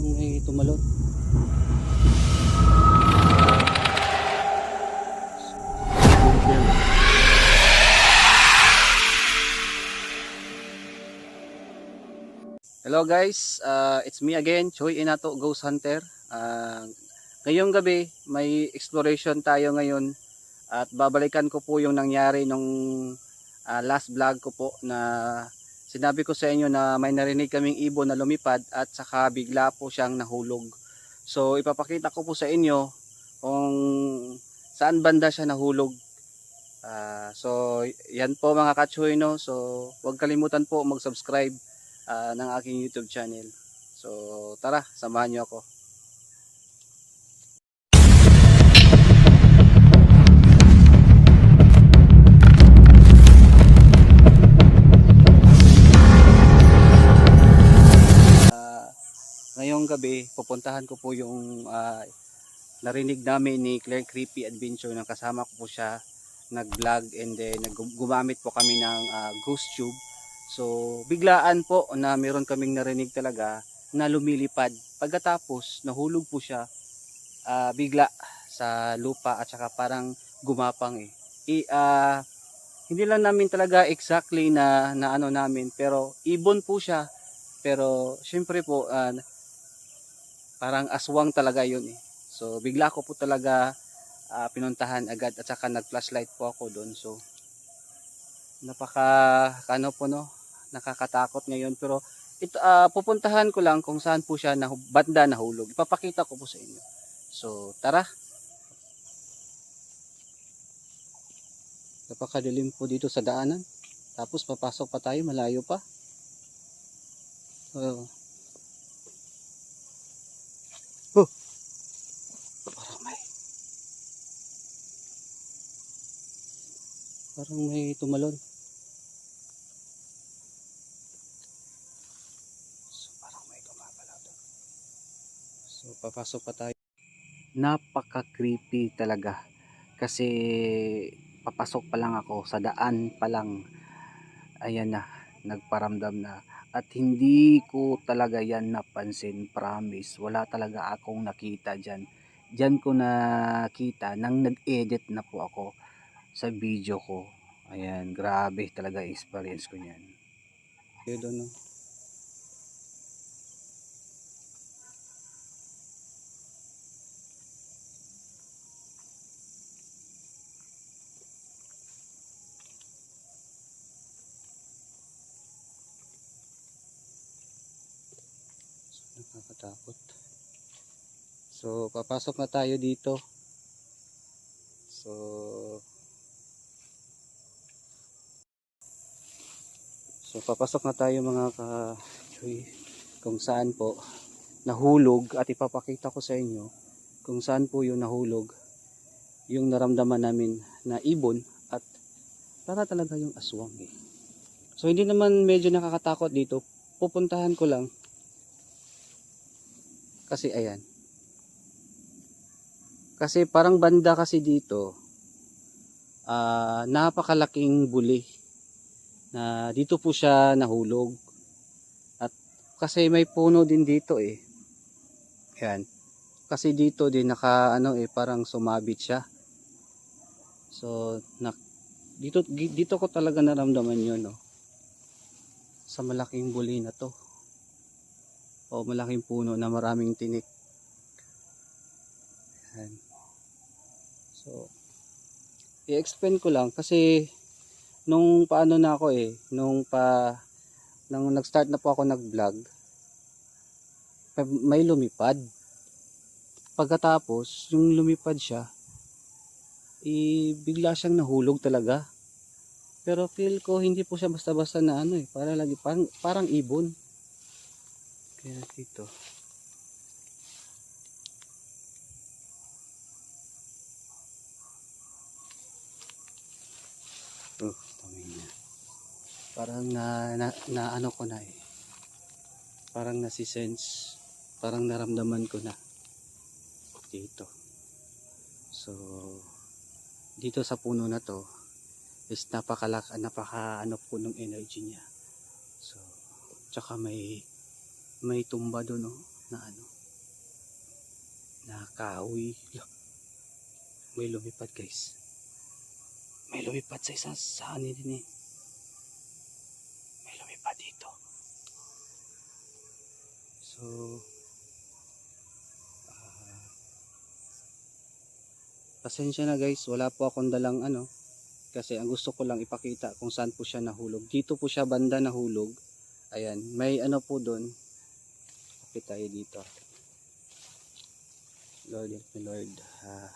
may tumalon. Hello guys, uh, it's me again, Choi Inato Ghost Hunter. Uh, ngayong gabi, may exploration tayo ngayon at babalikan ko po yung nangyari nung uh, last vlog ko po na sinabi ko sa inyo na may narinig kaming ibon na lumipad at saka bigla po siyang nahulog. So ipapakita ko po sa inyo kung saan banda siya nahulog. Ah, so yan po mga kachoy no. So huwag kalimutan po mag-subscribe ah, ng aking YouTube channel. So tara, samahan niyo ako. Gabi, pupuntahan ko po yung ah, narinig namin ni Claire Creepy Adventure nang kasama ko po siya nag-vlog and then gumamit po kami ng ah, ghost tube. So, biglaan po na meron kaming narinig talaga na lumilipad. Pagkatapos, nahulog po siya ah, bigla sa lupa at saka parang gumapang eh. I, ah, hindi lang namin talaga exactly na, na ano namin pero ibon po siya pero syempre po ah, parang aswang talaga yun eh. So bigla ko po talaga ah, pinuntahan agad at saka nag-flashlight po ako doon. So napaka ano po no, nakakatakot ngayon pero ito ah, pupuntahan ko lang kung saan po siya na banda nahulog. Ipapakita ko po sa inyo. So tara. Napakadilim po dito sa daanan. Tapos papasok pa tayo, malayo pa. Oh. Oh. Parang may Parang may tumalon. So parang may gumagalaw doon. So papasok pa tayo. Napaka-creepy talaga. Kasi papasok pa lang ako sa daan pa lang. Ayan na, nagparamdam na at hindi ko talaga yan napansin promise wala talaga akong nakita dyan dyan ko nakita nang nag-edit na po ako sa video ko. Ayan grabe talaga experience ko nyan yun no nakakatakot. So papasok na tayo dito so so papasok na tayo mga ka kung saan po nahulog at ipapakita ko sa inyo kung saan po yung nahulog yung naramdaman namin na ibon at para talaga yung aswang eh. so hindi naman medyo nakakatakot dito pupuntahan ko lang kasi ayan. Kasi parang banda kasi dito, ah napakalaking buli na dito po siya nahulog. At kasi may puno din dito eh. Ayan. Kasi dito din naka ano eh parang sumabit siya. So na, dito dito ko talaga naramdaman 'yon no. Sa malaking buli na 'to o malaking puno na maraming tinik. Yan. So, i-explain ko lang kasi nung paano na ako eh, nung pa nung nag-start na po ako nag-vlog, may lumipad. Pagkatapos, yung lumipad siya, i bigla siyang nahulog talaga. Pero feel ko hindi po siya basta-basta na ano eh, para lagi parang, parang ibon. Kaya dito. Oh, tangin na. Parang na, na, na ano ko na eh. Parang nasisense. Parang naramdaman ko na. Dito. So, dito sa puno na to is napakalak, napaka ano po ng energy niya. So, tsaka may may tumba doon oh. na ano na kahoy. May lumipad guys. May lumipad sa isang sa ano din eh. May lumipad dito. So, ah, pasensya na guys, wala po akong dalang ano, kasi ang gusto ko lang ipakita kung saan po siya nahulog. Dito po siya banda nahulog. Ayan, may ano po doon. Kapit tayo dito. Lord, help me Lord. Ah,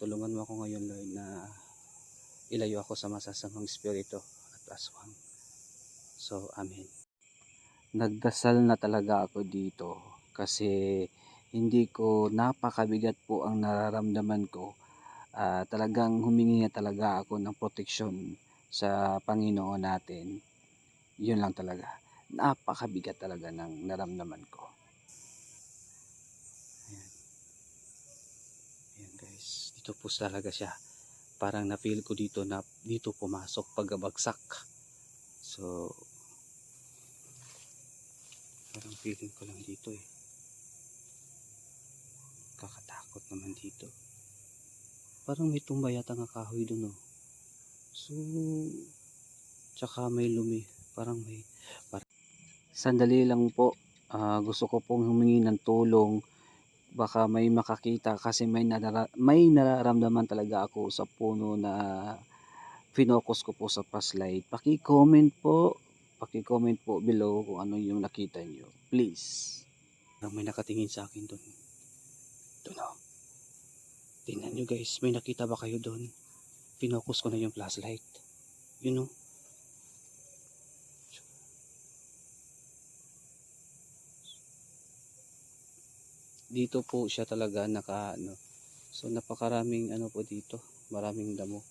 tulungan mo ako ngayon Lord na ilayo ako sa masasamang espiritu at aswang. So, Amen. Nagdasal na talaga ako dito kasi hindi ko napakabigat po ang nararamdaman ko. Ah, talagang humingi na talaga ako ng proteksyon sa Panginoon natin. Yun lang talaga. Napakabigat talaga ng naramdaman ko. Ayan. Ayan guys. Dito po talaga siya. Parang na-feel ko dito na dito pumasok pagabagsak. So, parang feeling ko lang dito eh. Kakatakot naman dito. Parang may tumba yata nga kahoy dun oh. So, tsaka may lumi. Parang may... Parang... Sandali lang po. Ah, gusto ko pong humingi ng tulong. Baka may makakita kasi may, narara- may nararamdaman talaga ako sa puno na finokus ko po sa flashlight. Paki-comment po. Paki-comment po below kung ano yung nakita nyo. Please. Parang may nakatingin sa akin doon. Doon oh. Tingnan nyo guys, may nakita ba kayo doon? Finokus ko na yung flashlight. You know? Dito po siya talaga naka ano. So napakaraming ano po dito, maraming damo.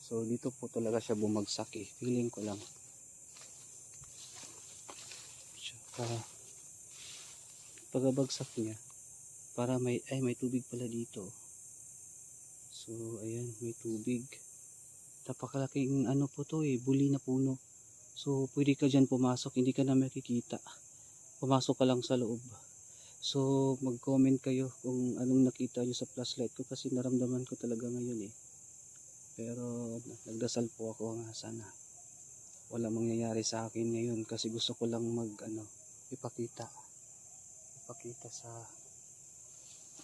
So dito po talaga siya bumagsak eh. Feeling ko lang. Tsaka pagabagsak niya, para may ay may tubig pala dito. So ayan, may tubig. Napakalaking ano po to eh, buli na puno. So pwede ka dyan pumasok, hindi ka na makikita. Pumasok ka lang sa loob. So mag-comment kayo kung anong nakita nyo sa flashlight ko kasi naramdaman ko talaga ngayon eh. Pero nagdasal po ako nga sana wala mangyayari sa akin ngayon kasi gusto ko lang mag ano ipakita. Ipakita sa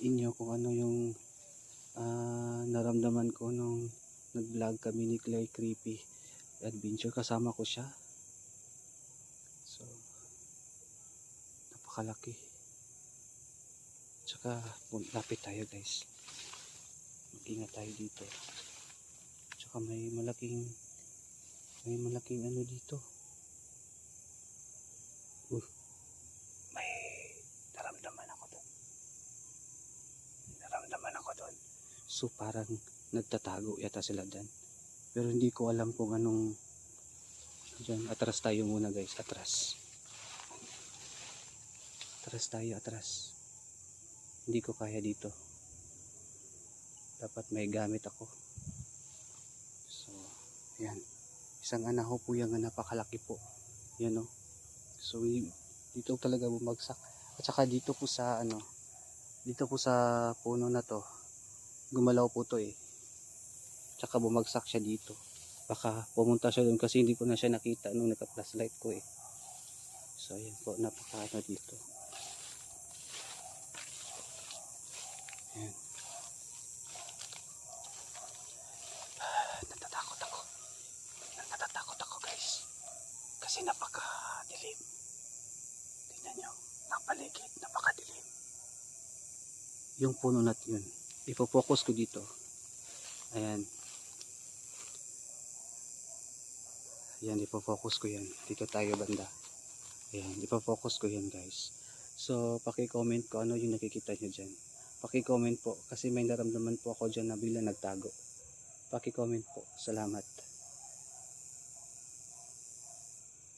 inyo kung ano yung ah, naramdaman ko nung nag-vlog kami ni Clay Creepy Adventure. Kasama ko siya. So napakalaki. Tsaka lapit tayo guys. Mag-ingat tayo dito. Tsaka may malaking may malaking ano dito. Uh, may naramdaman ako doon naramdaman ako doon so parang nagtatago yata sila dyan. Pero hindi ko alam kung anong dyan atras tayo muna guys. Atras. Atras tayo atras. Hindi ko kaya dito. Dapat may gamit ako. So yan isang anaho po yung napakalaki po. Yan o so dito talaga bumagsak. At saka dito po sa ano dito po sa puno na to gumalaw po to eh. Tsaka bumagsak siya dito. Baka pumunta siya doon kasi hindi ko na siya nakita nung naka flashlight ko eh. So ayan po napaka ano dito. Ayan. Ah, natatakot ako. Natatakot ako guys. Kasi napaka dilim tingnan napakadilim. Yung puno nat yun ipopokus ko dito. Ayan. Ayan ipopokus ko yan. Dito tayo banda. Ayan ipopokus ko yan guys. So paki-comment ko ano yung nakikita nyo dyan. Paki-comment po kasi may naramdaman po ako dyan na bigla nagtago. Paki-comment po. Salamat.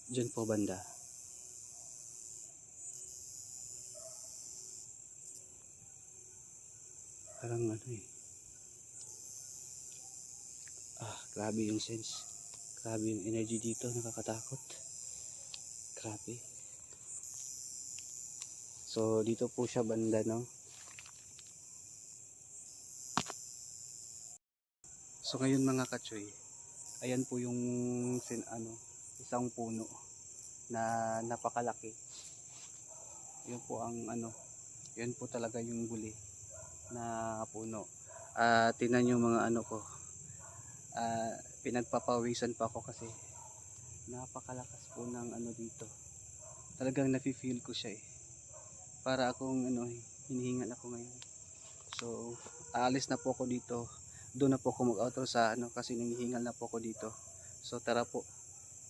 Dyan po banda parang ano eh. Ah grabe yung sense. Grabe yung energy dito nakakatakot. Grabe. So dito po siya banda no. So ngayon mga kachoy, ayan po yung sin, ano, isang puno na napakalaki. Yun po ang ano, yun po talaga yung guli na puno. Ah, tingnan yung mga ano ko. Ah, pinagpapawisan pa ako kasi napakalakas po ng ano dito. Talagang nafi-feel ko siya eh. Para akong ano, hinihingal ako ngayon. So, aalis na po ako dito. Doon na po ako mag-outro sa ano kasi nangihingal na po ako dito. So, tara po.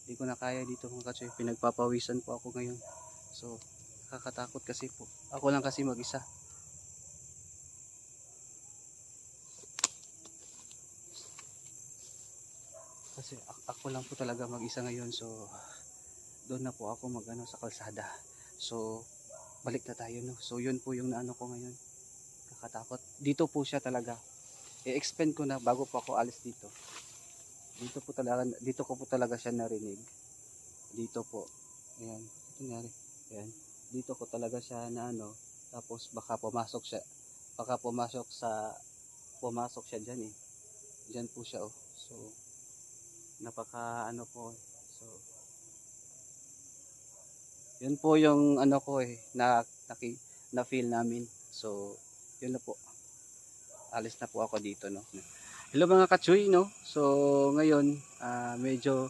Hindi ko na kaya dito mga katsoy. Pinagpapawisan po ako ngayon. So, nakakatakot kasi po. Ako lang kasi mag-isa. Kasi ako lang po talaga mag-isa ngayon. So, doon na po ako mag-ano sa kalsada. So, balik na tayo no. So, yun po yung naano ko ngayon. Kakatakot. Dito po siya talaga. I-expand ko na bago po ako alis dito. Dito po talaga, dito ko po talaga siya narinig. Dito po. Ayan. Ito nangyari. Ayan. Dito ko talaga siya na ano. Tapos baka pumasok siya. Baka pumasok sa, pumasok siya dyan eh. Dyan po siya oh. So, napaka ano po. eh. So, yun po yung ano ko eh, na, naki, na feel namin. So, yun na po. Alis na po ako dito, no. Hello mga kachuy, no. So, ngayon, ah, medyo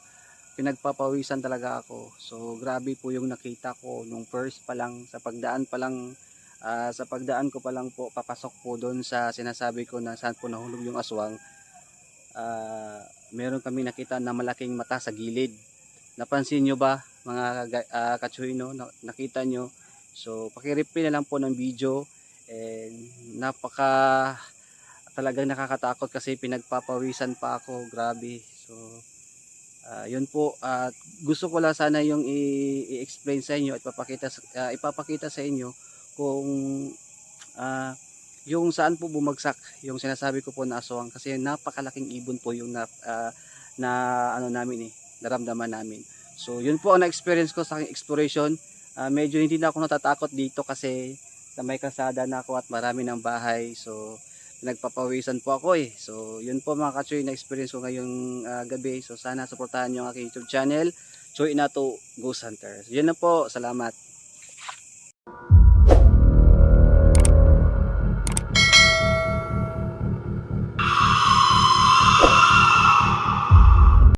pinagpapawisan talaga ako. So, grabe po yung nakita ko nung first pa lang, sa pagdaan pa lang, ah, sa pagdaan ko pa lang po, papasok po doon sa sinasabi ko na saan po nahulog yung aswang. Ah, meron kami nakita na malaking mata sa gilid. Napansin nyo ba mga ga- ah, kachuy no? Na- nakita nyo? So pakireplay na lang po ng video and napaka talagang nakakatakot kasi pinagpapawisan pa ako grabe so ah, yun po at gusto ko lang sana yung i-explain sa inyo at papakita ah, ipapakita sa inyo kung ah, yung saan po bumagsak yung sinasabi ko po na aswang kasi napakalaking ibon po yung na, ah, na ano namin eh naramdaman namin. So yun po ang na-experience ko sa aking exploration. Ah, medyo hindi na ako natatakot dito kasi sa may kasada na ako at marami ng bahay. So nagpapawisan po ako eh. So yun po mga kachoy na experience ko ngayong ah, gabi. So sana suportahan nyo ang aking youtube channel Choy Inato Ghost Hunter so, yun na po salamat